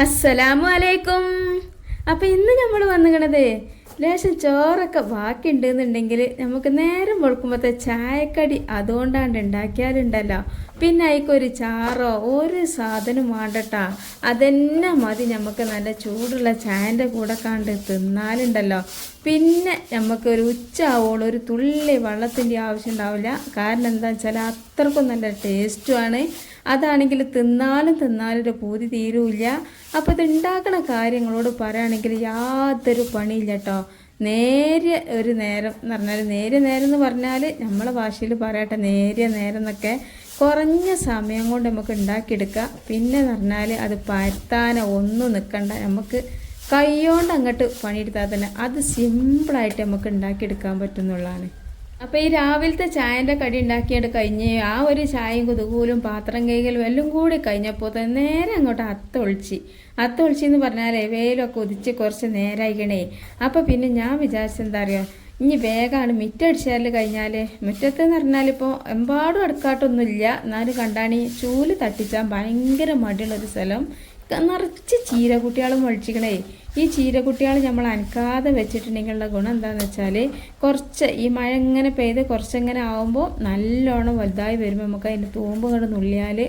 അസ്സലാമു അലൈക്കും അപ്പം ഇന്ന് നമ്മൾ വന്നിക്കണത് ലേശം ചോറൊക്കെ ബാക്കിയുണ്ട് എന്നുണ്ടെങ്കിൽ നമുക്ക് നേരം വെളുക്കുമ്പോഴത്തെ ചായക്കടി അതുകൊണ്ടാണ് ഉണ്ടാക്കിയാലുണ്ടല്ലോ പിന്നെ അതിക്കൊരു ചാറോ ഒരു സാധനം വേണ്ടട്ടാ. അതെന്നെ മതി നമുക്ക് നല്ല ചൂടുള്ള ചായന്റെ കൂടെ കണ്ട് തിന്നാലുണ്ടല്ലോ. പിന്നെ നമുക്കൊരു ഉച്ച ആവോളം ഒരു തുള്ളി വെള്ളത്തിന്റെ ആവശ്യം ഉണ്ടാവില്ല. കാരണം എന്താ വെച്ചാൽ അത്രക്കും നല്ല ടേസ്റ്റുമാണ് അതാണെങ്കിൽ തിന്നാലും തിന്നാലും ഒരു പൂതി തീരൂല്ല. അപ്പോൾ ഇത് കാര്യങ്ങളോട് പറയുകയാണെങ്കിൽ യാതൊരു പണിയില്ല കേട്ടോ. നേരിയ ഒരു നേരം എന്ന് പറഞ്ഞാൽ നേരിയ നേരം എന്ന് പറഞ്ഞാൽ നമ്മളെ ഭാഷയിൽ പറയട്ടെ നേരിയ നേരം എന്നൊക്കെ കുറഞ്ഞ സമയം കൊണ്ട് നമുക്ക് ഉണ്ടാക്കിയെടുക്കുക പിന്നെ എന്ന് പറഞ്ഞാൽ അത് പരത്താനോ ഒന്നും നിൽക്കണ്ട. നമുക്ക് കൈകൊണ്ട് അങ്ങോട്ട് പണിയെടുത്താൽ തന്നെ അത് സിമ്പിളായിട്ട് നമുക്ക് ഉണ്ടാക്കിയെടുക്കാൻ പറ്റുന്നുള്ളതാണ്. അപ്പോൾ ഈ രാവിലത്തെ ചായന്റെ കടി ഉണ്ടാക്കിയിട്ട് കഴിഞ്ഞ് ആ ഒരു ചായയും കുതുകൂലും പാത്രം കൈകലും എല്ലാം കൂടി കഴിഞ്ഞപ്പോൾ തന്നെ നേരെ അങ്ങോട്ട് അത്തൊളിച്ച് അത്തൊളിച്ച് എന്ന് പറഞ്ഞാലേ വെയിലൊക്കെ ഉദിച്ച് കുറച്ച് നേരായിക്കണേ. അപ്പോൾ പിന്നെ ഞാൻ വിചാരിച്ചെന്താ അറിയോ? ഇനി വേഗമാണ് മിറ്റടിച്ചാൽ കഴിഞ്ഞാൽ മുറ്റത്ത് എന്ന് പറഞ്ഞാൽ ഇപ്പോൾ എമ്പാടും അടുക്കാട്ടൊന്നുമില്ല. എന്നാലും കണ്ടാണി ചൂൽ തട്ടിച്ചാൽ ഭയങ്കര മടിയുള്ളൊരു സ്ഥലം. നിറച്ച് ചീരക്കുട്ടികൾ മുഴിച്ചിക്കണേ ഈ ചീരക്കുട്ടികൾ നമ്മൾ അനക്കാതെ വെച്ചിട്ടുണ്ടെങ്കിലുള്ള ഗുണം എന്താണെന്ന് വെച്ചാൽ കുറച്ച് ഈ മഴ ഇങ്ങനെ പെയ്ത് കുറച്ചങ്ങനെ ആകുമ്പോൾ നല്ലോണം വലുതായി വരുമ്പോൾ നമുക്ക് അതിന്റെ തൂമ്പ് കൊണ്ട് നുള്ളിയാൽ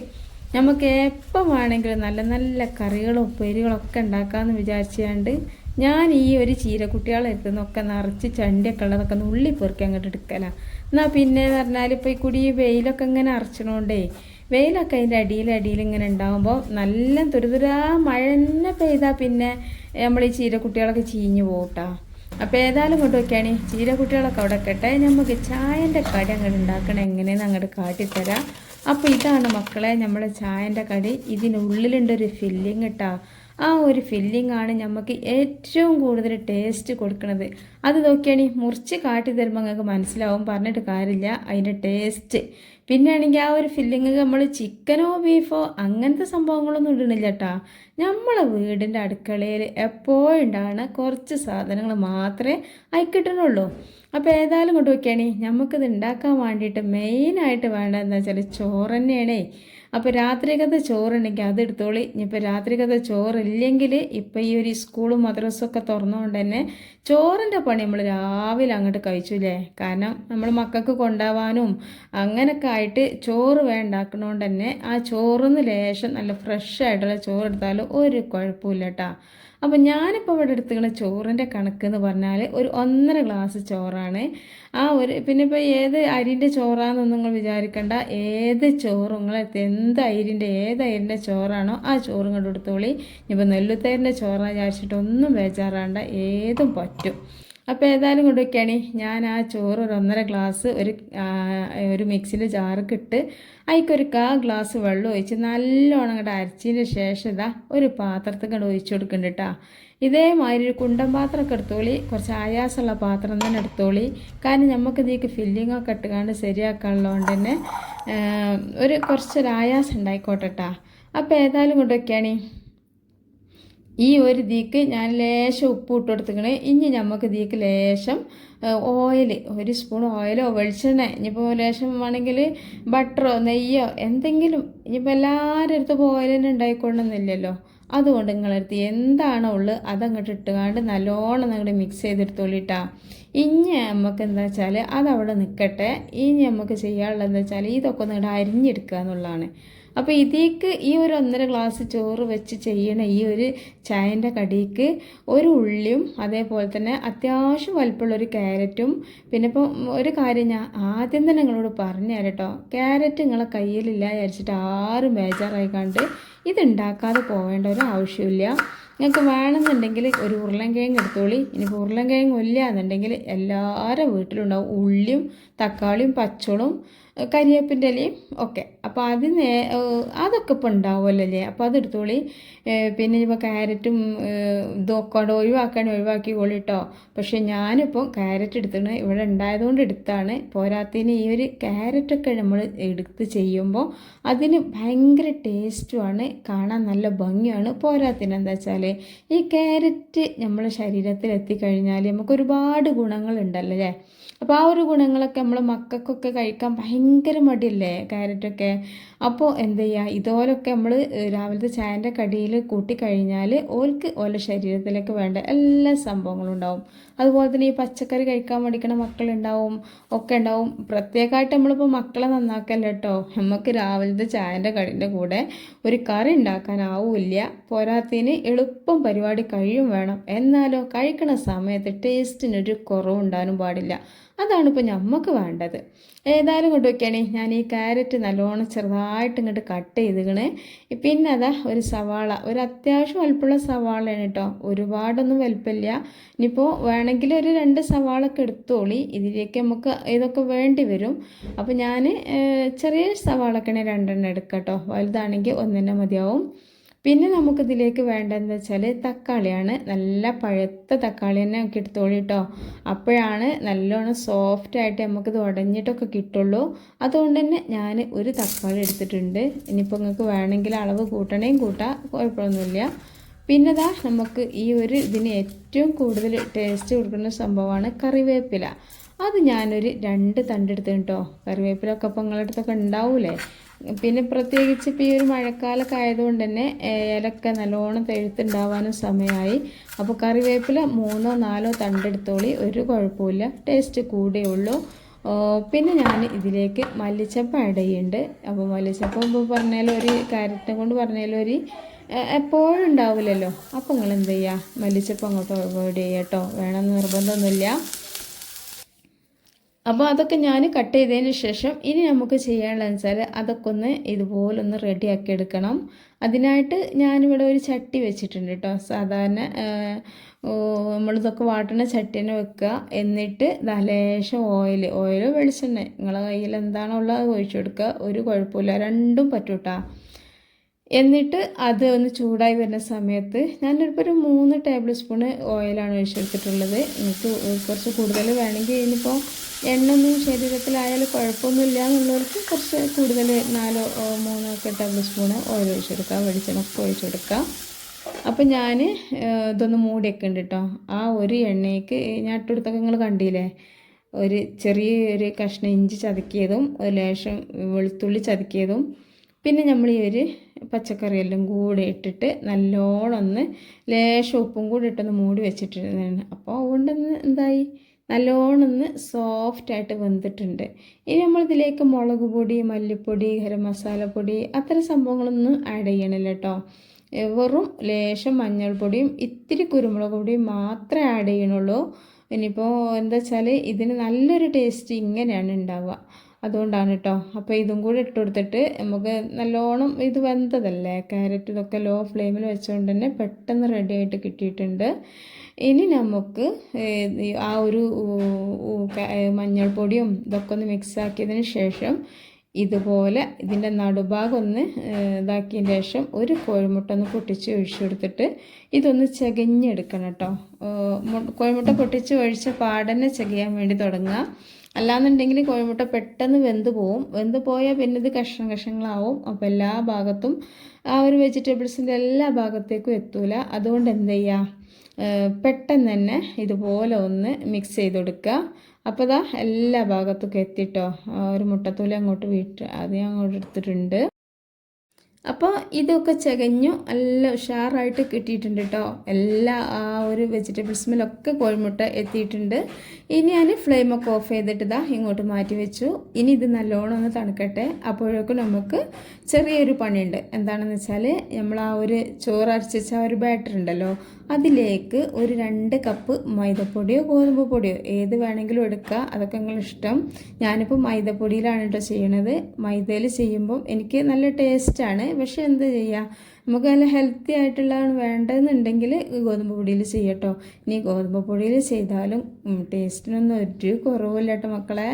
നമുക്ക് എപ്പം വേണമെങ്കിലും നല്ല നല്ല കറികളും ഉപ്പേരികളൊക്കെ ഉണ്ടാക്കാമെന്ന് വിചാരിച്ചുകൊണ്ട് ഞാൻ ഈ ഒരു ചീരക്കുട്ടികളെ എത്തുന്നൊക്കെ നിറച്ച് ചണ്ടിയൊക്കെ ഉള്ളതൊക്കെ ഉള്ളി പെറുക്കി അങ്ങോട്ട് എടുക്കലാണ് എന്നാൽ പിന്നെ എന്ന് പറഞ്ഞാൽ ഇപ്പോൾ ഈ കുടി ഈ വെയിലൊക്കെ ഇങ്ങനെ അറച്ചണോണ്ടേ വെയിലൊക്കെ അതിന്റെ അടിയിൽ അടിയിൽ ഇങ്ങനെ ഉണ്ടാകുമ്പോൾ നല്ല തുരുതുരാ മഴ തന്നെ പെയ്താൽ പിന്നെ നമ്മൾ ഈ ചീരക്കുട്ടികളൊക്കെ ചീഞ്ഞു പോകട്ടാ അപ്പോൾ ഏതായാലും കൊണ്ട് വയ്ക്കുകയാണ് ചീരക്കുട്ടികളൊക്കെ അവിടെ കെട്ടെ നമുക്ക് ചായന്റെ കടി അങ്ങോട്ട് ഉണ്ടാക്കണം എങ്ങനെയെന്ന് അങ്ങോട്ട് കാട്ടിത്തരാം. അപ്പോൾ ഇതാണ് മക്കളെ നമ്മുടെ ചായന്റെ കടി. ഇതിനുള്ളിലുണ്ടൊരു ഫില്ലിങ് ഇട്ടാ. ആ ഒരു ഫില്ലിംഗ് ആണ് നമുക്ക് ഏറ്റവും കൂടുതൽ ടേസ്റ്റ് കൊടുക്കുന്നത് അത് നോക്കിയാണി മുറിച്ച് കാട്ടി തരുമ്പോൾ നിങ്ങൾക്ക് മനസ്സിലാവും. പറഞ്ഞിട്ട് കാര്യമില്ല അതിന്റെ ടേസ്റ്റ് പിന്നെ ആണെങ്കിൽ ആ ഒരു ഫില്ലിങ് നമ്മൾ ചിക്കനോ ബീഫോ അങ്ങനത്തെ സംഭവങ്ങളൊന്നും ഇടണില്ല കേട്ടാ നമ്മളെ വീടിന്റെ അടുക്കളയിൽ എപ്പോഴും ഉണ്ടാകുന്ന കുറച്ച് സാധനങ്ങൾ മാത്രമേ അതിക്കിട്ടണുള്ളൂ അപ്പോൾ ഏതായാലും കൊണ്ട് നമുക്കിത് ഉണ്ടാക്കാൻ വേണ്ടിയിട്ട് മെയിനായിട്ട് വേണ്ടതെന്ന് വെച്ചാൽ ചോറ് തന്നെയാണേ അപ്പോൾ കഥ ചോറുണ്ടെങ്കിൽ അത് എടുത്തോളി ഇനിയിപ്പോൾ കഥ ചോറില്ലെങ്കിൽ ഇപ്പോൾ ഈ ഒരു സ്കൂളും മദ്രസും ഒക്കെ തുറന്നുകൊണ്ട് തന്നെ ചോറിന്റെ പണി നമ്മൾ രാവിലെ അങ്ങോട്ട് കഴിച്ചില്ലേ കാരണം നമ്മൾ മക്കൾക്ക് കൊണ്ടാവാനും അങ്ങനെയൊക്കെ ആയിട്ട് ചോറ് വേണ്ടാക്കണോണ്ട് തന്നെ ആ ചോറിന്ന് ലേശം നല്ല ഫ്രഷ് ആയിട്ടുള്ള ചോറ് എടുത്താലും ഒരു കുഴപ്പമില്ല കേട്ടോ അപ്പോൾ ഞാനിപ്പോൾ ഇവിടെ എടുത്തുള്ള ചോറിന്റെ കണക്ക് എന്ന് പറഞ്ഞാൽ ഒരു ഒന്നര ഗ്ലാസ് ചോറാണ്. ആ ഒരു പിന്നെ ഇപ്പോൾ ഏത് അരിന്റെ ചോറാണെന്നൊന്നും നിങ്ങൾ വിചാരിക്കേണ്ട. ഏത് ചോറും നിങ്ങൾ എന്ത് അരിന്റെ ഏത് അരിന്റെ ചോറാണോ ആ ചോറും കൊണ്ട് എടുത്തോളി. ഇനിയിപ്പോൾ നെല്ലുത്തേരിന്റെ ചോറാണ് വിചാരിച്ചിട്ടൊന്നും ബേജാറാണ്ട. ഏതും പറ്റും. അപ്പോൾ ഏതായാലും കൊണ്ടുവയ്ക്കുകയാണ് ഞാൻ ആ ചോറ് ഒരു ഒന്നര ഗ്ലാസ് ഒരു ഒരു മിക്സിന്റെ ജാർക്കിട്ട് ഇട്ട് അതിക്കൊരു കാ ഗ്ലാസ് വെള്ളം ഒഴിച്ച് നല്ലോണം അങ്ങോട്ട് അരച്ചതിന് ശേഷം ഇതാ ഒരു പാത്രത്തിൽ കണ്ട് ഒഴിച്ചു കൊടുക്കുന്നുണ്ട് കേട്ടോ ഇതേമാതിരി ഒരു കുണ്ടൻ പാത്രമൊക്കെ എടുത്തോളി. കുറച്ച് ആയാസമുള്ള പാത്രം തന്നെ എടുത്തോളി. കാരണം നമുക്ക് ഇതിലേക്ക് ഫില്ലിങ്ങൊക്കെ ഇട്ടുകൊണ്ട് ശരിയാക്കാനുള്ളതുകൊണ്ട് തന്നെ ഒരു കുറച്ചൊരു ആയാസം ഉണ്ടായിക്കോട്ടെ കേട്ടോ അപ്പോൾ ഏതായാലും കൊണ്ടുവയ്ക്കുകയാണ് ഈ ഒരു ദീക്ക് ഞാൻ ലേശം ഉപ്പ് ഇട്ട് കൊടുത്തിക്കണേ ഇനി നമുക്ക് ദീക്ക് ലേശം ഓയിൽ ഒരു സ്പൂൺ ഓയിലോ വെളിച്ചെണ്ണ ഇനിയിപ്പോൾ ലേശം വേണമെങ്കിൽ ബട്ടറോ നെയ്യോ എന്തെങ്കിലും ഇനിയിപ്പോൾ എല്ലാവരുടെ അടുത്തും ഓയിൽ തന്നെ ഉണ്ടായിക്കൊള്ളണമെന്നില്ലല്ലോ അതുകൊണ്ട് നിങ്ങളടുത്ത് എന്താണോ ഉള്ളത് അതങ്ങോട്ട് ഇട്ടുകൊണ്ട് നല്ലോണം നിങ്ങളുടെ മിക്സ് ചെയ്തെടുത്തോളിട്ടാ. ഇനി നമുക്ക് എന്താ വെച്ചാൽ അതവിടെ നിൽക്കട്ടെ ഇനി നമുക്ക് ചെയ്യാനുള്ളത് എന്താ വെച്ചാൽ ഇതൊക്കെ ഒന്ന് അരിഞ്ഞെടുക്കുക എന്നുള്ളതാണ്. അപ്പോൾ ഇതിലേക്ക് ഈ ഒരു ഒന്നര ഗ്ലാസ് ചോറ് വെച്ച് ചെയ്യണ ഈ ഒരു ചായന്റെ കടിക്ക് ഒരു ഉള്ളിയും അതേപോലെ തന്നെ അത്യാവശ്യം വലിപ്പമുള്ള ഒരു ക്യാരറ്റും. പിന്നെ ഇപ്പോൾ ഒരു കാര്യം ഞാൻ ആദ്യം തന്നെ നിങ്ങളോട് പറഞ്ഞു തരാം കേട്ടോ. ക്യാരറ്റ് നിങ്ങളെ കയ്യിലില്ല വിചാരിച്ചിട്ട് ആരും ബേജാറായി കണ്ട് ഇതുണ്ടാക്കാതെ പോകേണ്ട ഒരു ആവശ്യമില്ല. നിങ്ങൾക്ക് വേണമെന്നുണ്ടെങ്കിൽ ഒരു ഉരുളൻകിഴങ്ങ് എടുത്തോളി. ഇനിയിപ്പോൾ ഉരുളൻകിഴങ്ങ് ഇല്ല എന്നുണ്ടെങ്കിൽ എല്ലാവരും വീട്ടിലുണ്ടാവും ഉള്ളിയും തക്കാളിയും പച്ചളും കരിവേപ്പിന്റെ ഇലയും ഒക്കെ. അപ്പോൾ അതിന് അതൊക്കെ ഇപ്പോൾ ഉണ്ടാവുമല്ലോ അല്ലേ? അപ്പോൾ അതെടുത്തോളി പിന്നെ ഇപ്പോൾ ക്യാരറ്റും ഇതൊക്കെ ഒഴിവാക്കാൻ ഒഴിവാക്കി കൊള്ളിട്ടോ പക്ഷേ ഞാനിപ്പോൾ ക്യാരറ്റ് എടുത്തിട്ട് ഇവിടെ ഉണ്ടായതുകൊണ്ട് എടുത്താണ്. പോരാത്തതിന് ഈ ഒരു ക്യാരറ്റൊക്കെ നമ്മൾ എടുത്ത് ചെയ്യുമ്പോൾ അതിന് ഭയങ്കര ടേസ്റ്റുമാണ് കാണാൻ നല്ല ഭംഗിയാണ്. പോരാത്തിന് എന്താ വെച്ചാൽ ഈ ക്യാരറ്റ് നമ്മൾ ശരീരത്തിൽ എത്തിക്കഴിഞ്ഞാൽ നമുക്ക് ഒരുപാട് ഗുണങ്ങളുണ്ടല്ലോ അല്ലേ? അപ്പോൾ ആ ഒരു ഗുണങ്ങളൊക്കെ നമ്മൾ മക്കൾക്കൊക്കെ കഴിക്കാൻ ഭയങ്കര മടിയല്ലേ ക്യാരറ്റൊക്കെ? അപ്പോൾ എന്ത് ചെയ്യുക ഇതുപോലൊക്കെ നമ്മൾ രാവിലത്തെ ചായന്റെ കടിയിൽ കൂട്ടിക്കഴിഞ്ഞാൽ ഓൽക്ക് ഓല ശരീരത്തിലേക്ക് വേണ്ട എല്ലാ സംഭവങ്ങളും ഉണ്ടാവും. അതുപോലെ തന്നെ ഈ പച്ചക്കറി കഴിക്കാൻ മടിക്കണ മക്കളുണ്ടാവും ഒക്കെ ഉണ്ടാവും. പ്രത്യേകമായിട്ട് നമ്മളിപ്പോൾ മക്കളെ നന്നാക്കല്ല കേട്ടോ നമുക്ക് രാവിലത്തെ ചായന്റെ കടിന്റെ കൂടെ ഒരു കറി ഉണ്ടാക്കാനാവില്ല. പോരാത്തതിന് എളുപ്പം പരിപാടി കഴിയും വേണം. എന്നാലോ കഴിക്കണ സമയത്ത് ടേസ്റ്റിനൊരു കുറവുണ്ടാകാനും പാടില്ല. അതാണ് ഇപ്പോൾ നമുക്ക് വേണ്ടത്. ഏതായാലും കൊണ്ട് വയ്ക്കുകയാണേ ഞാൻ ഈ ക്യാരറ്റ് നല്ലോണം ചെറുതായിട്ട് ഇങ്ങോട്ട് കട്ട് ചെയ്തിക്കണേ. പിന്നെ അതാ ഒരു സവാള. ഒരു അത്യാവശ്യം വലുപ്പമുള്ള സവാളയാണ് കേട്ടോ ഒരുപാടൊന്നും വലുപ്പമില്ല. ഇനിയിപ്പോൾ വേണമെങ്കിൽ ഒരു രണ്ട് സവാളൊക്കെ എടുത്തോളി. ഇതിലേക്ക് നമുക്ക് ഇതൊക്കെ വേണ്ടി വരും. അപ്പോൾ ഞാൻ ചെറിയ സവാളൊക്കെയാണ് രണ്ടെണ്ണം എടുക്കാം കേട്ടോ വലുതാണെങ്കിൽ ഒന്നെണ്ണം മതിയാവും. പിന്നെ നമുക്കിതിലേക്ക് വേണ്ടതെന്ന് വെച്ചാൽ തക്കാളിയാണ്. നല്ല പഴുത്ത തക്കാളി തന്നെ നമുക്ക് എടുത്തോളൂ കേട്ടോ അപ്പോഴാണ് നല്ലോണം സോഫ്റ്റ് ആയിട്ട് നമുക്കിത് ഉടഞ്ഞിട്ടൊക്കെ കിട്ടുള്ളൂ. അതുകൊണ്ട് തന്നെ ഞാൻ ഒരു തക്കാളി എടുത്തിട്ടുണ്ട്. ഇനിയിപ്പോൾ നിങ്ങൾക്ക് വേണമെങ്കിൽ അളവ് കൂട്ടണേയും കൂട്ടാം. കുഴപ്പമൊന്നുമില്ല. പിന്നെ ദാ നമുക്ക് ഈ ഒരു ഇതിന് ഏറ്റവും കൂടുതൽ ടേസ്റ്റ് കൊടുക്കുന്ന സംഭവമാണ് കറിവേപ്പില. അത് ഞാനൊരു രണ്ട് തണ്ടെടുത്ത് കേട്ടോ കറിവേപ്പിലൊക്കെ അപ്പോൾ നിങ്ങളുടെ അടുത്തൊക്കെ ഉണ്ടാവൂലേ? പിന്നെ പ്രത്യേകിച്ച് ഇപ്പോൾ ഈ ഒരു മഴക്കാലമൊക്കെ ആയതുകൊണ്ട് തന്നെ ഇലക്കെ നല്ലോണം തെഴുത്തുണ്ടാവാനും സമയമായി അപ്പോൾ കറിവേപ്പില മൂന്നോ നാലോ തണ്ടെടുത്തോളി ഒരു കുഴപ്പമില്ല ടേസ്റ്റ് കൂടേ ഉള്ളൂ. പിന്നെ ഞാൻ ഇതിലേക്ക് മല്ലിച്ചപ്പ് ആഡ് ചെയ്യുന്നുണ്ട് അപ്പോൾ മല്ലിച്ചപ്പ് ഇപ്പോൾ പറഞ്ഞാലും ഒരു കാരറ്റിനെ കൊണ്ട് പറഞ്ഞാലും ഒരു എപ്പോഴും ഉണ്ടാവില്ലല്ലോ. അപ്പോൾ നിങ്ങൾ എന്ത് ചെയ്യുക മല്ലിച്ചപ്പ് അങ്ങോട്ട് അവോയ്ഡ് ചെയ്യാം കേട്ടോ വേണമെന്ന് നിർബന്ധമൊന്നുമില്ല. അപ്പോൾ അതൊക്കെ ഞാൻ കട്ട് ചെയ്തതിന് ശേഷം ഇനി നമുക്ക് ചെയ്യാനുള്ളതെന്ന് വെച്ചാൽ അതൊക്കെ ഒന്ന് ഇതുപോലൊന്ന് റെഡിയാക്കി എടുക്കണം. അതിനായിട്ട് ഞാനിവിടെ ഒരു ചട്ടി വെച്ചിട്ടുണ്ട് കേട്ടോ സാധാരണ നമ്മളിതൊക്കെ വാട്ടണ ചട്ടി തന്നെ വെക്കുക. എന്നിട്ട് ലേശം ഓയിൽ ഓയിൽ വെളിച്ചെണ്ണ. നിങ്ങളെ കയ്യിൽ എന്താണോ ഉള്ളത് ഒഴിച്ചു കൊടുക്കുക. ഒരു കുഴപ്പമില്ല. രണ്ടും പറ്റും കേട്ടോ എന്നിട്ട് അത് ഒന്ന് ചൂടായി വരുന്ന സമയത്ത് ഞാനിപ്പോൾ ഒരു മൂന്ന് ടേബിൾ സ്പൂണ് ഓയിലാണ് ഒഴിച്ചെടുത്തിട്ടുള്ളത്. എനിക്ക് കുറച്ച് കൂടുതൽ വേണമെങ്കിൽ ഇനിയിപ്പോൾ എണ്ണൊന്നും ശരീരത്തിലായാലും കുഴപ്പമൊന്നുമില്ല എന്നുള്ളവർക്ക് കുറച്ച് കൂടുതൽ നാലോ മൂന്നോ ഒക്കെ ടേബിൾ സ്പൂണ് ഓയിൽ ഒഴിച്ചെടുക്കാം. വെളിച്ചെണ്ണൊക്കെ ഒഴിച്ചെടുക്കാം. അപ്പോൾ ഞാൻ ഇതൊന്ന് മൂടിയൊക്കെ ഉണ്ട് കേട്ടോ. ആ ഒരു എണ്ണയ്ക്ക് ഞാൻ ഇട്ടെടുത്തൊക്കെ നിങ്ങൾ കണ്ടില്ലേ? ഒരു ചെറിയൊരു കഷ്ണം ഇഞ്ചി ചതക്കിയതും ഒരു ലേശം വെളുത്തുള്ളി ചതക്കിയതും പിന്നെ നമ്മൾ ഈ ഒരു പച്ചക്കറിയെല്ലാം കൂടെ ഇട്ടിട്ട് നല്ലോണം ഒന്ന് ലേശം ഉപ്പും കൂടി ഇട്ടൊന്ന് മൂടി വെച്ചിട്ടിരുന്നതാണ്. അപ്പോൾ അതുകൊണ്ടൊന്ന് എന്തായി? നല്ലോണം ഒന്ന് സോഫ്റ്റായിട്ട് വെന്തിട്ടുണ്ട്. ഇനി നമ്മളിതിലേക്ക് മുളക് പൊടി മല്ലിപ്പൊടി ഗരം മസാലപ്പൊടി അത്തരം സംഭവങ്ങളൊന്നും ആഡ് ചെയ്യണില്ല കേട്ടോ വെറും ലേശം മഞ്ഞൾപ്പൊടിയും ഇത്തിരി കുരുമുളക് പൊടിയും മാത്രമേ ആഡ് ചെയ്യണുള്ളൂ. ഇനിയിപ്പോൾ എന്താ വെച്ചാൽ ഇതിന് നല്ലൊരു ടേസ്റ്റ് ഇങ്ങനെയാണ് ഉണ്ടാവുക. അതുകൊണ്ടാണ് കേട്ടോ അപ്പോൾ ഇതും കൂടി ഇട്ട് കൊടുത്തിട്ട് നമുക്ക് നല്ലോണം ഇത് വെന്തതല്ലേ? ക്യാരറ്റ് ഇതൊക്കെ ലോ ഫ്ലെയിമിൽ വെച്ചുകൊണ്ട് തന്നെ പെട്ടെന്ന് റെഡി ആയിട്ട് കിട്ടിയിട്ടുണ്ട്. ഇനി നമുക്ക് ആ ഒരു മഞ്ഞൾപ്പൊടിയും ഇതൊക്കെ ഒന്ന് മിക്സ് ആക്കിയതിന് ശേഷം ഇതുപോലെ ഇതിന്റെ നടുഭാഗം ഒന്ന് ഇതാക്കിയതിന് ശേഷം ഒരു കോഴിമുട്ട ഒന്ന് പൊട്ടിച്ച് ഒഴിച്ചു കൊടുത്തിട്ട് ഇതൊന്ന് ചകഞ്ഞെടുക്കണം കേട്ടോ. കോഴിമുട്ട പൊട്ടിച്ച് ഒഴിച്ച പാടന്നെ ചകയാൻ വേണ്ടി തുടങ്ങുക അല്ലാന്നുണ്ടെങ്കിൽ കോഴിമുട്ട പെട്ടെന്ന് വെന്ത് പോവും. വെന്ത് പോയാൽ പിന്നെ ഇത് കഷ്ണം കഷ്ണങ്ങളാവും. അപ്പോൾ എല്ലാ ഭാഗത്തും ആ ഒരു വെജിറ്റബിൾസിന്റെ എല്ലാ ഭാഗത്തേക്കും എത്തൂല. അതുകൊണ്ട് എന്ത് ചെയ്യുക പെട്ടെന്ന് തന്നെ ഇതുപോലെ ഒന്ന് മിക്സ് ചെയ്ത് കൊടുക്കുക അപ്പോൾ ഇതാ എല്ലാ ഭാഗത്തേക്കും എത്തിട്ടോ ഒരു മുട്ടത്തൂല അങ്ങോട്ട് വീട്ട് അത് ഞാൻ അങ്ങോട്ട് എടുത്തിട്ടുണ്ട്. അപ്പോൾ ഇതൊക്കെ ചകഞ്ഞു നല്ല ഉഷാറായിട്ട് കിട്ടിയിട്ടുണ്ട് കേട്ടോ എല്ലാ ആ ഒരു വെജിറ്റബിൾ സ്മെല്ലൊക്കെ കോഴിമുട്ട എത്തിയിട്ടുണ്ട്. ഇനി ഞാൻ ഫ്ലെയിമൊക്കെ ഓഫ് ചെയ്തിട്ട് ഇതാ ഇങ്ങോട്ട് മാറ്റി വെച്ചു. ഇനി ഇത് നല്ലോണം ഒന്ന് തണുക്കട്ടെ. അപ്പോഴേക്കും നമുക്ക് ചെറിയൊരു പണിയുണ്ട്. എന്താണെന്ന് വെച്ചാൽ നമ്മൾ ആ ഒരു ചോറ് അരച്ച ഒരു ബാറ്റർ ഉണ്ടല്ലോ അതിലേക്ക് ഒരു രണ്ട് കപ്പ് മൈദപ്പൊടിയോ ഗോതമ്പ് പൊടിയോ ഏത് വേണമെങ്കിലും എടുക്കുക. അതൊക്കെ നിങ്ങൾ ഇഷ്ടം ഞാനിപ്പോൾ മൈദപ്പൊടിയിലാണ് കേട്ടോ ചെയ്യണത്. മൈദയിൽ ചെയ്യുമ്പം എനിക്ക് നല്ല ടേസ്റ്റാണ് പക്ഷെ എന്ത് ചെയ്യുക നമുക്ക് നല്ല ഹെൽത്തി ആയിട്ടുള്ളതാണ് വേണ്ടതെന്നുണ്ടെങ്കിൽ ഗോതമ്പ് പൊടിയിൽ ചെയ്യട്ടോ ഇനി ഗോതമ്പ് പൊടിയിൽ ചെയ്താലും ടേസ്റ്റിനൊന്നും ഒരു കുറവില്ല കേട്ടോ മക്കളെ.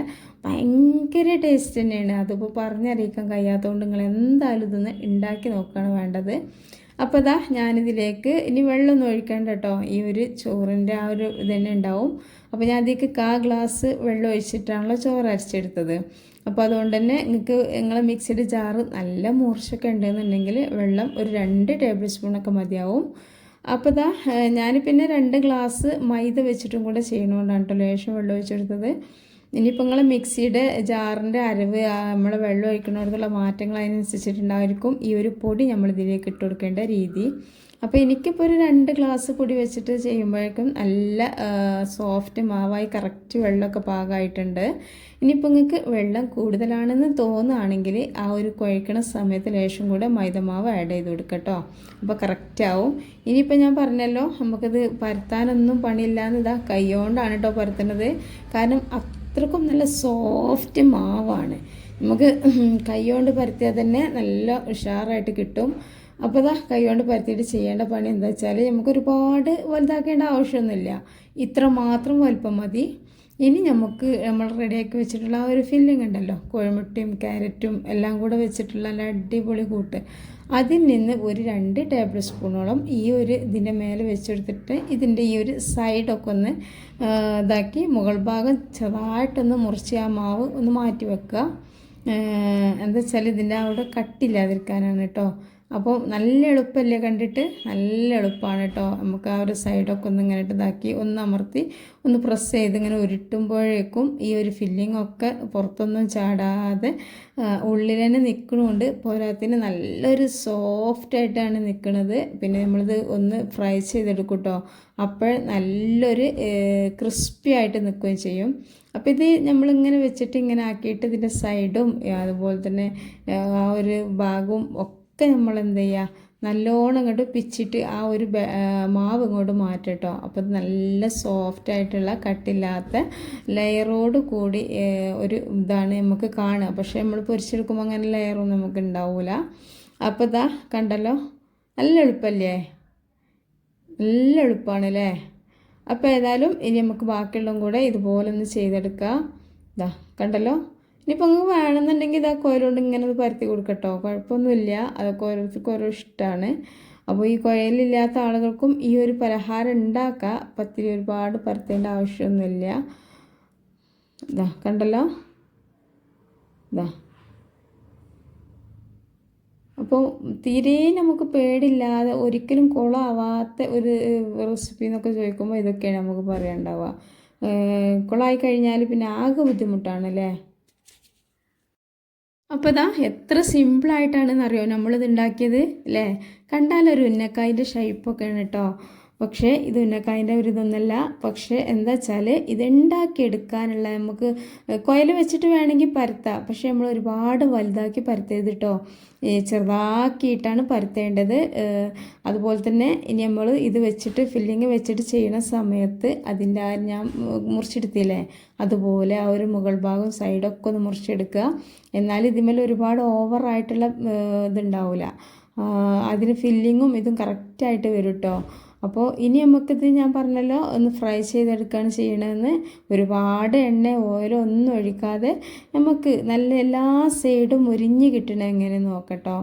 ഭയങ്കര ടേസ്റ്റ് തന്നെയാണ്. അതിപ്പോൾ പറഞ്ഞറിയിക്കാൻ കഴിയാത്തതുകൊണ്ട് നിങ്ങൾ എന്തായാലും ഇതൊന്ന് ഉണ്ടാക്കി നോക്കുകയാണ് വേണ്ടത്. അപ്പോൾ ഇതാ ഞാനിതിലേക്ക് ഇനി വെള്ളമൊന്നും ഒഴിക്കണ്ട കേട്ടോ ഈ ഒരു ചോറിന്റെ ആ ഒരു ഇത് തന്നെ ഉണ്ടാവും. അപ്പോൾ ഞാൻ അതിലേക്ക് കാ ഗ്ലാസ് വെള്ളം ഒഴിച്ചിട്ടാണല്ലോ ചോറ് അരച്ചെടുത്തത്. അപ്പോൾ അതുകൊണ്ട് തന്നെ നിങ്ങൾക്ക് നിങ്ങളെ മിക്സിയുടെ ജാറ് നല്ല മൂർച്ചയൊക്കെ ഉണ്ടെന്നുണ്ടെങ്കിൽ വെള്ളം ഒരു രണ്ട് ടേബിൾ സ്പൂണൊക്കെ മതിയാവും. അപ്പോൾ ഇതാ ഞാൻ പിന്നെ രണ്ട് ഗ്ലാസ് മൈദ വെച്ചിട്ടും കൂടെ ചെയ്യണോണ്ടാണ് കേട്ടോ ലേശം വെള്ളം ഒഴിച്ചെടുത്തത്. ഇനിയിപ്പോൾ നിങ്ങൾ മിക്സിയുടെ ജാറിന്റെ അരവ് നമ്മൾ വെള്ളം ഒഴിക്കുന്നവർക്കുള്ള മാറ്റങ്ങൾ അതിനനുസരിച്ചിട്ടുണ്ടായിരിക്കും ഈ ഒരു പൊടി നമ്മൾ ഇതിലേക്ക് ഇട്ട് കൊടുക്കേണ്ട രീതി. അപ്പോൾ എനിക്കിപ്പോൾ ഒരു രണ്ട് ഗ്ലാസ് പൊടി വെച്ചിട്ട് ചെയ്യുമ്പോഴേക്കും നല്ല സോഫ്റ്റ് മാവായി കറക്റ്റ് വെള്ളമൊക്കെ പാകമായിട്ടുണ്ട്. ഇനിയിപ്പോൾ നിങ്ങൾക്ക് വെള്ളം കൂടുതലാണെന്ന് തോന്നുകയാണെങ്കിൽ ആ ഒരു കുഴക്കണ സമയത്ത് ലേശം കൂടെ മൈദമാവ് ആഡ് ചെയ്ത് കൊടുക്കട്ടോ അപ്പോൾ കറക്റ്റ് ആവും. ഇനിയിപ്പോൾ ഞാൻ പറഞ്ഞല്ലോ നമുക്കിത് പരത്താനൊന്നും പണിയില്ലാന്ന് ഇതാ കൈകൊണ്ടാണ് കേട്ടോ പരത്തുന്നത്. കാരണം അത്രക്കും നല്ല സോഫ്റ്റ് മാവാണ്. നമുക്ക് കൈകൊണ്ട് പരത്തിയാൽ തന്നെ നല്ല ഉഷാറായിട്ട് കിട്ടും. അപ്പോൾ ഇതാ കൈകൊണ്ട് പരത്തിയിട്ട് ചെയ്യേണ്ട പണി എന്താ വെച്ചാൽ നമുക്ക് ഒരുപാട് വലുതാക്കേണ്ട ആവശ്യമൊന്നുമില്ല. ഇത്ര മാത്രം വലുപ്പം മതി. ഇനി നമുക്ക് നമ്മൾ റെഡിയാക്കി വെച്ചിട്ടുള്ള ആ ഒരു ഫില്ലിംഗ് ഉണ്ടല്ലോ. കോഴിമുട്ടയും ക്യാരറ്റും എല്ലാം കൂടെ വെച്ചിട്ടുള്ള നല്ല അടിപൊളി കൂട്ട്. അതിൽ നിന്ന് ഒരു രണ്ട് ടേബിൾ സ്പൂണോളം ഈ ഒരു ഇതിന്റെ മേലെ വെച്ചെടുത്തിട്ട് ഇതിന്റെ ഈ ഒരു സൈഡൊക്കെ ഒന്ന് ഇതാക്കി മുകൾ ഭാഗം ചെറുതായിട്ടൊന്ന് മുറിച്ച് ആ മാവ് ഒന്ന് മാറ്റി വെക്കുക. എന്താ വെച്ചാൽ ഇതിന്റെ അവിടെ കട്ടില്ലാതിരിക്കാനാണ് കേട്ടോ. അപ്പോൾ നല്ല എളുപ്പമല്ലേ കണ്ടിട്ട്? നല്ല എളുപ്പമാണ് കേട്ടോ നമുക്ക് ആ ഒരു സൈഡൊക്കെ ഒന്ന് ഇങ്ങനെ ഇതാക്കി ഒന്ന് അമർത്തി ഒന്ന് പ്രസ് ചെയ്ത് ഇങ്ങനെ ഉരുട്ടുമ്പോഴേക്കും ഈ ഒരു ഫില്ലിംഗ് ഒക്കെ പുറത്തൊന്നും ചാടാതെ ഉള്ളിൽ തന്നെ നിൽക്കണമുണ്ട് പോരാത്തിന് നല്ലൊരു സോഫ്റ്റ് ആയിട്ടാണ് നിൽക്കുന്നത് പിന്നെ നമ്മളിത് ഒന്ന് ഫ്രൈ ചെയ്തെടുക്കും കേട്ടോ അപ്പോൾ നല്ലൊരു ക്രിസ്പി ആയിട്ട് നിൽക്കുകയും ചെയ്യും. അപ്പോൾ ഇത് നമ്മളിങ്ങനെ വെച്ചിട്ട് ഇങ്ങനെ ആക്കിയിട്ട് ഇതിന്റെ സൈഡും അതുപോലെ തന്നെ ആ ഒരു ഭാഗവും ഒക്കെ ഒക്കെ നമ്മൾ എന്ത് ചെയ്യുക നല്ലോണം ഇങ്ങോട്ട് പിച്ചിട്ട് ആ ഒരു മാവ് ഇങ്ങോട്ട് മാറ്റട്ടോ. അപ്പോൾ നല്ല സോഫ്റ്റ് ആയിട്ടുള്ള കട്ടില്ലാത്ത ലെയറോട് കൂടി ഒരു ഇതാണ് നമുക്ക് കാണുക. പക്ഷേ നമ്മൾ പൊരിച്ചെടുക്കുമ്പോൾ അങ്ങനെ ലെയറൊന്നും നമുക്ക് ഉണ്ടാവില്ല അപ്പോൾ ഇതാ കണ്ടല്ലോ? നല്ല എളുപ്പമല്ലേ നല്ല എളുപ്പമാണ് അല്ലേ അപ്പോൾ ഏതായാലും ഇനി നമുക്ക് ബാക്കിയുള്ളതും കൂടെ ഇതുപോലെ ഒന്ന് ചെയ്തെടുക്കുക ഇതാ കണ്ടല്ലോ? ഇനിയിപ്പോൾ നിങ്ങൾക്ക് വേണമെന്നുണ്ടെങ്കിൽ ഇതാ കോയിലുകൊണ്ട് ഇങ്ങനെ ഒന്ന് പരത്തി കൊടുക്കട്ടോ. കുഴപ്പമൊന്നുമില്ല. അതൊക്കെ ഓരോരുത്തർക്കും ഓരോ ഇഷ്ടമാണ് അപ്പോൾ ഈ കുഴലില്ലാത്ത ആളുകൾക്കും ഈ ഒരു പലഹാരം ഉണ്ടാക്കുക പത്തിരി ഒരുപാട് പരത്തേണ്ട ആവശ്യമൊന്നുമില്ല. ഇതാ കണ്ടല്ലോ? ഇതാ അപ്പോൾ തീരെ നമുക്ക് പേടില്ലാതെ ഒരിക്കലും കുളമാവാത്ത ഒരു റെസിപ്പി എന്നൊക്കെ ചോദിക്കുമ്പോൾ ഇതൊക്കെയാണ് നമുക്ക് പറയാനുണ്ടാവുക. കുളമായി കഴിഞ്ഞാൽ പിന്നെ ആകെ ബുദ്ധിമുട്ടാണല്ലേ? അപ്പോൾ ഇതാ എത്ര സിമ്പിളായിട്ടാണെന്ന് അറിയോ നമ്മളിത് ഉണ്ടാക്കിയത് അല്ലേ കണ്ടാലൊരു ഉന്നക്കായിന്റെ ഷേപ്പൊക്കെയാണ് കേട്ടോ പക്ഷേ ഇത് ഉന്നക്കായന്റെ ഒരു ഇതൊന്നല്ല. പക്ഷേ എന്താ വെച്ചാൽ ഇത് ഉണ്ടാക്കിയെടുക്കാനുള്ള നമുക്ക് കൊയൽ വെച്ചിട്ട് വേണമെങ്കിൽ പരത്താം. പക്ഷേ നമ്മൾ ഒരുപാട് വലുതാക്കി പരത്തരുത് കേട്ടോ ചെറുതാക്കിയിട്ടാണ് പരത്തേണ്ടത്. അതുപോലെ തന്നെ ഇനി നമ്മൾ ഇത് വെച്ചിട്ട് ഫില്ലിങ് വെച്ചിട്ട് ചെയ്യുന്ന സമയത്ത് അതിന്റെ ആ ഞാൻ മുറിച്ചെടുത്തില്ലേ അതുപോലെ ആ ഒരു മുകൾ ഭാഗം സൈഡൊക്കെ ഒന്ന് മുറിച്ചെടുക്കുക. എന്നാൽ ഇതിന്മേൽ ഒരുപാട് ഓവറായിട്ടുള്ള ഇതുണ്ടാവില്ല അതിന് ഫില്ലിങ്ങും ഇതും കറക്റ്റായിട്ട് വരും കേട്ടോ അപ്പോൾ ഇനി നമുക്കിത് ഞാൻ പറഞ്ഞല്ലോ ഒന്ന് ഫ്രൈ ചെയ്തെടുക്കുകയാണ് ചെയ്യണമെന്ന് ഒരുപാട് എണ്ണ ഓയിലോ ഒന്നും ഒഴിക്കാതെ നമുക്ക് നല്ല എല്ലാ സൈഡും മുരിഞ്ഞ് കിട്ടണം എങ്ങനെ നോക്കട്ടോ.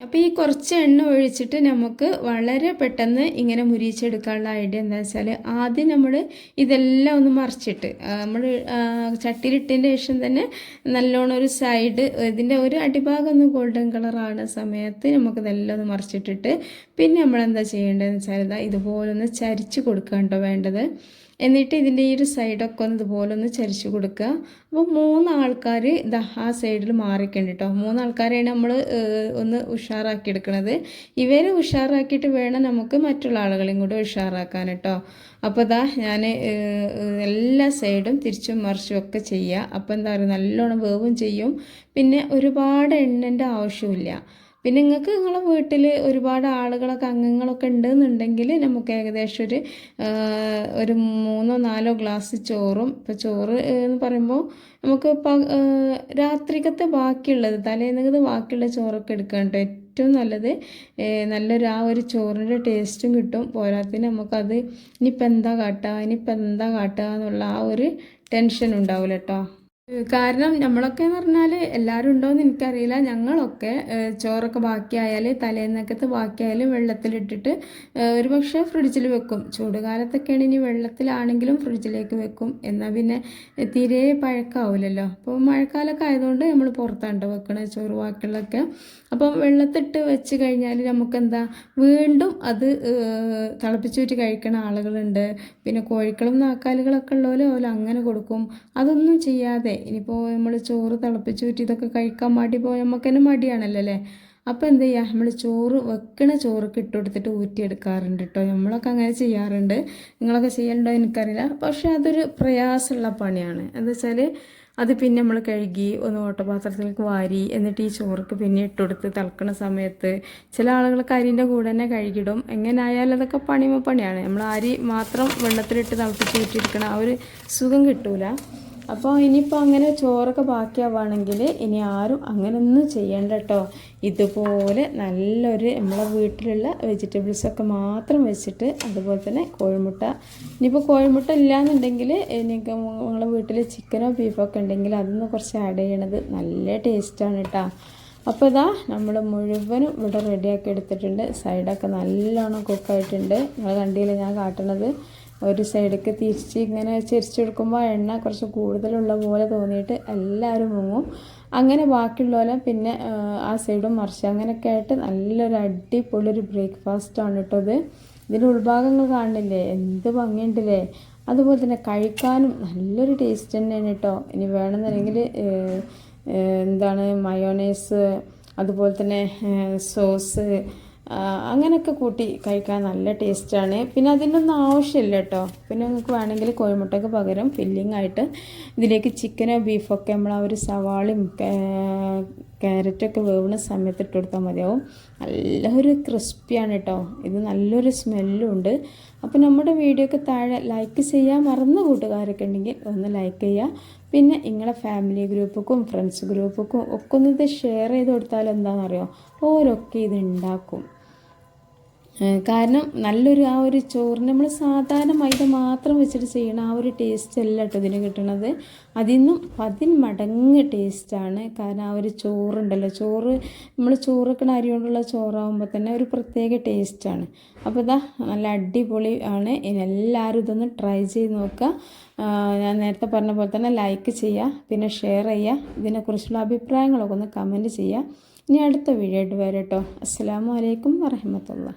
അപ്പോൾ ഈ കുറച്ച് എണ്ണ ഒഴിച്ചിട്ട് നമുക്ക് വളരെ പെട്ടെന്ന് ഇങ്ങനെ മുരിച്ചെടുക്കാനുള്ള ഐഡിയ എന്താ വെച്ചാൽ ആദ്യം നമ്മൾ ഇതെല്ലാം ഒന്ന് മറിച്ചിട്ട് നമ്മൾ ചട്ടിയിലിട്ടതിന്റെ ശേഷം തന്നെ നല്ലോണം ഒരു സൈഡ് ഇതിന്റെ ഒരു അടിഭാഗം ഒന്ന് ഗോൾഡൻ കളറാണ് സമയത്ത് നമുക്ക് നമുക്കിതെല്ലാം ഒന്ന് മറിച്ചിട്ടിട്ട് പിന്നെ നമ്മൾ എന്താ ചെയ്യേണ്ടതെന്ന് വെച്ചാൽ ഇതാ ഇതുപോലെ ഒന്ന് ചരിച്ച് കൊടുക്കാൻ കേട്ടോ വേണ്ടത്. എന്നിട്ട് ഇതിന്റെ ഈ ഒരു സൈഡൊക്കെ ഒന്ന് ഇതുപോലെ ഒന്ന് ചരിച്ചു കൊടുക്കുക. അപ്പോൾ മൂന്ന് ആൾക്കാർ ഇതാ ആ സൈഡിൽ മാറിക്കണ്ട് കേട്ടോ മൂന്ന് ആൾക്കാരെയാണ് നമ്മൾ ഒന്ന് ഉഷാറാക്കി എടുക്കുന്നത് ഇവരെ ഉഷാറാക്കിയിട്ട് വേണം നമുക്ക് മറ്റുള്ള ആളുകളെയും കൂടെ ഉഷാറാക്കാൻ കേട്ടോ അപ്പോൾ ഇതാ ഞാൻ എല്ലാ സൈഡും തിരിച്ചും മറിച്ചും ഒക്കെ ചെയ്യുക. അപ്പോൾ എന്താ പറയുക നല്ലോണം വേവും ചെയ്യും. പിന്നെ ഒരുപാട് എണ്ണന്റെ ആവശ്യമില്ല പിന്നെ നിങ്ങൾക്ക് നിങ്ങളെ വീട്ടിൽ ഒരുപാട് ആളുകളൊക്കെ അംഗങ്ങളൊക്കെ ഉണ്ടെന്നുണ്ടെങ്കിൽ നമുക്ക് ഏകദേശം ഒരു ഒരു മൂന്നോ നാലോ ഗ്ലാസ് ചോറും. ഇപ്പോൾ ചോറ് എന്ന് പറയുമ്പോൾ നമുക്ക് രാത്രിക്കത്തെ ബാക്കിയുള്ളത് തലേന്നത് ബാക്കിയുള്ള ചോറൊക്കെ എടുക്കാൻ ഏറ്റവും നല്ലത് നല്ലൊരു ആ ഒരു ചോറിന്റെ ടേസ്റ്റും കിട്ടും. പോരാത്തിന് നമുക്കത് ഇനിയിപ്പോൾ എന്താ കാട്ടുക ഇനിയിപ്പോൾ എന്താ കാട്ടുക എന്നുള്ള ആ ഒരു ടെൻഷൻ ഉണ്ടാവില്ല കേട്ടോ കാരണം നമ്മളൊക്കെ എന്ന് പറഞ്ഞാൽ എല്ലാവരും ഉണ്ടോയെന്ന് എനിക്കറിയില്ല. ഞങ്ങളൊക്കെ ചോറൊക്കെ ബാക്കിയായാൽ തലേന്നക്കത്ത് ബാക്കിയായാലും വെള്ളത്തിലിട്ടിട്ട് ഒരു പക്ഷേ ഫ്രിഡ്ജിൽ വെക്കും. ചൂട് കാലത്തൊക്കെയാണ് ഇനി വെള്ളത്തിലാണെങ്കിലും ഫ്രിഡ്ജിലേക്ക് വെക്കും. എന്നാൽ പിന്നെ തീരെ പഴക്കാവില്ലല്ലോ അപ്പോൾ മഴക്കാലമൊക്കെ ആയതുകൊണ്ട് നമ്മൾ പുറത്താണ്ട് വെക്കണത് ചോറ് ബാക്കിയുള്ളതൊക്കെ. അപ്പം വെള്ളത്തിട്ട് വെച്ച് കഴിഞ്ഞാൽ നമുക്കെന്താ വീണ്ടും അത് തിളപ്പിച്ചുറ്റി കഴിക്കണ ആളുകളുണ്ട്. പിന്നെ കോഴിക്കളും നാക്കാലുകളൊക്കെ ഉള്ളവരോ അങ്ങനെ കൊടുക്കും. അതൊന്നും ചെയ്യാതെ ഇനിയിപ്പോൾ നമ്മൾ ചോറ് തിളപ്പിച്ച് ഊറ്റി ഇതൊക്കെ കഴിക്കാൻ മടി പോയാൽ നമുക്ക് തന്നെ മടിയാണല്ലോ അല്ലേ? അപ്പോൾ എന്ത് ചെയ്യുക നമ്മൾ ചോറ് വെക്കണ ചോറൊക്കെ ഇട്ട് കൊടുത്തിട്ട് ഊറ്റിയെടുക്കാറുണ്ട് കേട്ടോ നമ്മളൊക്കെ അങ്ങനെ ചെയ്യാറുണ്ട്. നിങ്ങളൊക്കെ ചെയ്യലുണ്ടോ എനിക്കറിയില്ല. പക്ഷേ അതൊരു പ്രയാസമുള്ള പണിയാണ്. എന്താ വെച്ചാൽ അത് പിന്നെ നമ്മൾ കഴുകി ഒന്ന് ഓട്ടപാത്രത്തിലേക്ക് വാരി എന്നിട്ട് ഈ ചോറൊക്കെ പിന്നെ ഇട്ടുകൊടുത്ത് തിളക്കണ സമയത്ത് ചില ആളുകൾ അരിന്റെ കൂടെ തന്നെ കഴുകിടും. എങ്ങനെ ആയാലും അതൊക്കെ പണിമ പണിയാണ്. നമ്മൾ അരി മാത്രം വെള്ളത്തിലിട്ട് തിളപ്പിച്ച് ഊറ്റിയെടുക്കണ ആ ഒരു സുഖം കിട്ടൂല. അപ്പോൾ ഇനിയിപ്പോൾ അങ്ങനെ ചോറൊക്കെ ബാക്കിയാവുകയാണെങ്കിൽ ഇനി ആരും അങ്ങനെയൊന്നും ചെയ്യണ്ട കേട്ടോ ഇതുപോലെ നല്ലൊരു നമ്മളെ വീട്ടിലുള്ള വെജിറ്റബിൾസൊക്കെ മാത്രം വെച്ചിട്ട് അതുപോലെ തന്നെ കോഴിമുട്ട. ഇനിയിപ്പോൾ കോഴിമുട്ട ഇല്ലയെന്നുണ്ടെങ്കിൽ എനിക്ക് നിങ്ങളെ വീട്ടിൽ ചിക്കനോ ബീഫോ ഒക്കെ ഉണ്ടെങ്കിൽ അതൊന്ന് കുറച്ച് ആഡ് ചെയ്യണത് നല്ല ടേസ്റ്റാണ് കേട്ടോ അപ്പോൾ ഇതാ നമ്മൾ മുഴുവനും ഇവിടെ റെഡിയാക്കി എടുത്തിട്ടുണ്ട്. സൈഡൊക്കെ നല്ലോണം കുക്കായിട്ടുണ്ട് നിങ്ങൾ കണ്ടില്ല ഞാൻ കാട്ടണത്? ഒരു സൈഡിലേക്ക് തിരിച്ച് ഇങ്ങനെ ചെരിച്ചെടുക്കുമ്പോൾ എണ്ണ കുറച്ച് കൂടുതലുള്ള പോലെ തോന്നിയിട്ട് എല്ലാവരും മുങ്ങും. അങ്ങനെ ബാക്കിയുള്ളവരെ പിന്നെ ആ, സൈഡും മറിച്ച് അങ്ങനെയൊക്കെ ആയിട്ട് നല്ലൊരു അടിപൊളി ഒരു ബ്രേക്ക്ഫാസ്റ്റാണ് കേട്ടോ ഇത്. ഇതിന്റെ ഉൾഭാഗങ്ങൾ കാണുന്നില്ലേ? എന്ത് ഭംഗിയുണ്ടല്ലേ? അതുപോലെ തന്നെ കഴിക്കാനും നല്ലൊരു ടേസ്റ്റ് തന്നെയാണ് കേട്ടോ ഇനി വേണമെന്നുണ്ടെങ്കിൽ എന്താണ് മയോണൈസ് അതുപോലെ തന്നെ സോസ് അങ്ങനെയൊക്കെ കൂട്ടി കഴിക്കാൻ നല്ല ടേസ്റ്റാണ്. പിന്നെ അതിനൊന്നും ആവശ്യമില്ല കേട്ടോ പിന്നെ നിങ്ങൾക്ക് വേണമെങ്കിൽ കോഴിമുട്ടയ്ക്ക് പകരം ഫില്ലിംഗ് ആയിട്ട് ഇതിലേക്ക് ചിക്കനോ ബീഫൊക്കെ നമ്മൾ ആ ഒരു സവാളയും ക്യാരറ്റൊക്കെ വേവുന്ന സമയത്ത് ഇട്ട് കൊടുത്താൽ മതിയാവും. നല്ലൊരു ക്രിസ്പിയാണ് കേട്ടോ ഇത് നല്ലൊരു സ്മെല്ലും ഉണ്ട്. അപ്പോൾ നമ്മുടെ വീഡിയോക്ക് താഴെ ലൈക്ക് ചെയ്യാൻ മറന്ന കൂട്ടുകാരൊക്കെ ഉണ്ടെങ്കിൽ ഒന്ന് ലൈക്ക് ചെയ്യുക പിന്നെ നിങ്ങളെ ഫാമിലി ഗ്രൂപ്പുക്കും ഫ്രണ്ട്സ് ഗ്രൂപ്പുക്കും ഒക്കെ ഒന്ന് ഇത് ഷെയർ ചെയ്ത് കൊടുത്താൽ എന്താണെന്നറിയോ? ഓരൊക്കെ ഇത് ഉണ്ടാക്കും. കാരണം നല്ലൊരു ആ ഒരു ചോറ് നമ്മൾ സാധാരണ മൈദ മാത്രം വെച്ചിട്ട് ചെയ്യണ ആ ഒരു ടേസ്റ്റ് അല്ല കേട്ടോ ഇതിന് കിട്ടണത്. അതിൽ നിന്നും പതിന് മടങ്ങ് ടേസ്റ്റാണ് കാരണം ആ ഒരു ചോറുണ്ടല്ലോ. ചോറ് നമ്മൾ ചോറൊക്കെ അരി കൊണ്ടുള്ള ചോറാകുമ്പോൾ തന്നെ ഒരു പ്രത്യേക ടേസ്റ്റാണ് അപ്പോൾ ഇതാ നല്ല അടിപൊളി ആണ്. എല്ലാവരും ഇതൊന്ന് ട്രൈ ചെയ്ത് നോക്കുക ഞാൻ നേരത്തെ പറഞ്ഞ പോലെ തന്നെ ലൈക്ക് ചെയ്യുക പിന്നെ ഷെയർ ചെയ്യുക ഇതിനെക്കുറിച്ചുള്ള അഭിപ്രായങ്ങളൊക്കെ ഒന്ന് കമന്റ് ചെയ്യുക ഇനി അടുത്ത വീഡിയോ ആയിട്ട് വരാം കേട്ടോ അസ്സാം വലൈക്കും വറഹമത്തുള്ള.